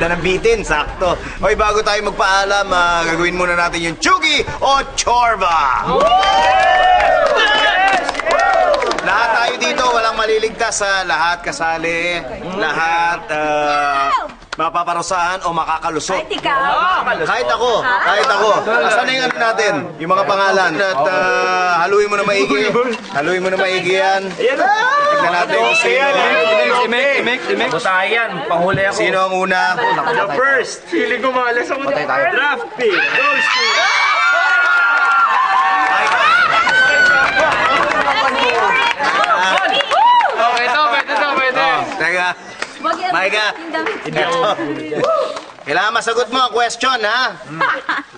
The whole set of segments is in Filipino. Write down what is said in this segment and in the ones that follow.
Ganda ng bitin, sakto. Hoy, bago tayo magpaalam, ah, gagawin muna natin yung Chugi o Chorba. Lahat tayo dito, walang maliligtas sa lahat kasali, lahat ah, mapaparusahan o makakalusot. Kahit ikaw. Kahit ako, kahit ako. Asan na yung ano natin? Yung mga pangalan. At ah, haluin mo na maigi. Haluin mo na maigi yan. Tignan natin kung sino. Imek, imek, imek. Butayan, panghuli ako. Sino ang una? The first. Feeling ko malas ako. Draft pick. To... Maika. Yung damit. Kailangan masagot mo ang question, ha?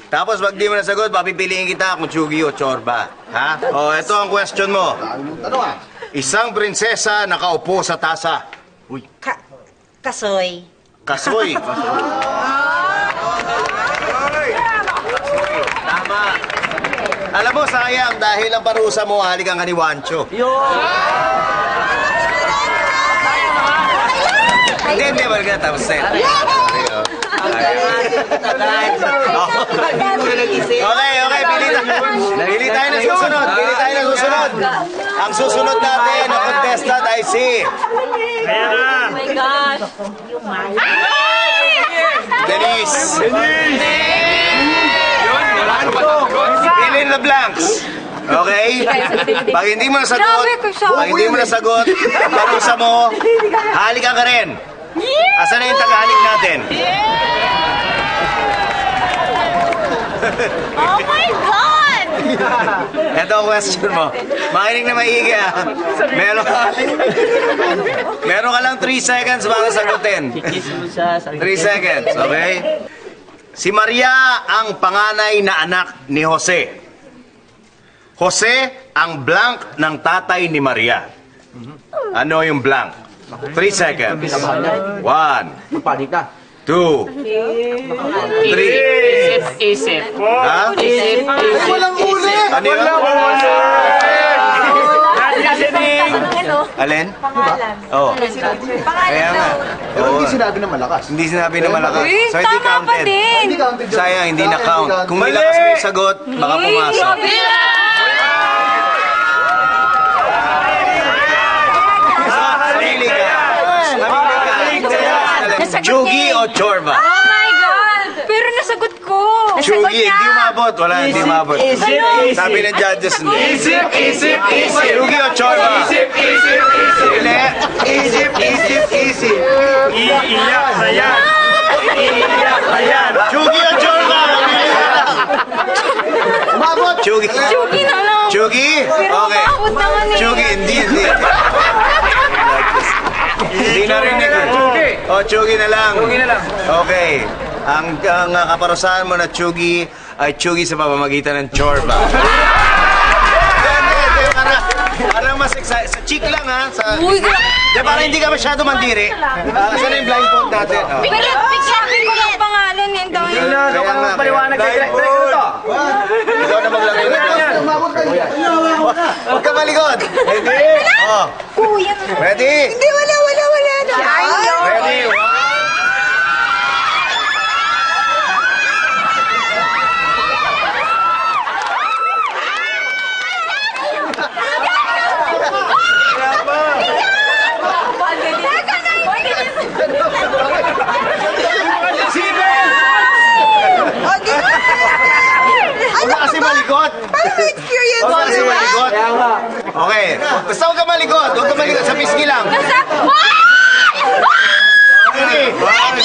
Tapos pag di mo nasagot, papipiliin kita kung Chugi o Chorba. Ha? O, ito ang question mo. Isang prinsesa nakaupo sa tasa. Ka kasoy. Kasoy. Tama. Alam mo, sayang, dahil ang parusa mo, halikan ka ni Wancho. Hindi, hindi, wala ka tapos eh. Okay, okay, pili tayo. Pili tayo ng susunod. Pili tayo ng susunod. Ang susunod natin na contestant ay si Oh my gosh. Denise. Fill in the blanks. Okay? Pag hindi mo nasagot, pag hindi mo nasagot, parusa mo, halikan ka rin. Asan na yung tagahalik natin? Oh my God! Ito ang question mo. Makinig na maigi ah. Meron ka, meron ka lang 3 seconds para sagutin. 3 seconds, okay? Si Maria ang panganay na anak ni Jose. Jose ang blank ng tatay ni Maria. Ano yung blank? 3 seconds. 1, Panik na. 2, 3. Isip, isip. Ha? Isip, isip. Walang uli! Ano yun? Ano? Alin? Pangalan. Oh. Pangalan Kaya nga. daw. Oo. Hindi sinabi na malakas. Hindi sinabi na malakas. So, hindi counted. Sayang, hindi na-count. hindi Kung nilakas mo yung sagot, baka pumasok. grabe. Mamili ka. Mamili ka. Chugi o Chorba? Oh my God! Pero nasagot ko. Chugi, hindi umabot. Wala, hindi umabot. Ano? Sabi ng judges, hindi. Isip, isip, isip. Chugi o Chorba? Isip, isip, isip. Hindi. Isip, isip, isip. Iiyak na yan. Iiyak na yan. Chugi o Chorba? Umabot! Chugi. Chugi na lang. Chugi? Pero Okay. umabot naman eh. Chugi, hindi, hindi. Hindi narinig. Chugi. O, Chugi na lang. Chugi na lang. Okay. Ang, ang uh, kaparusahan mo na Chugi ay Chugi sa pamamagitan ng Chorba. Para, para mas excited. Sa cheek lang ha. Sa, Uy, Di, para hindi ka masyado mandiri. Uh, saan yung blindfold natin? Oh. Pero sabi ko ng pangalan eh. Ang dami. Wala, ka nga, paliwanag kay Greg. Greg, ano to? Ikaw na kayo. Huwag ka malikod. Hindi. Oh. Kuya. Ready? Hindi, wala, wala, wala. Ayaw. Ready? Ka kasi ka kasi malikot. Kaya nga. Okay. Basta huwag ka malikot. Huwag ka malikot. Sa pisngi lang. Nasa... Ready?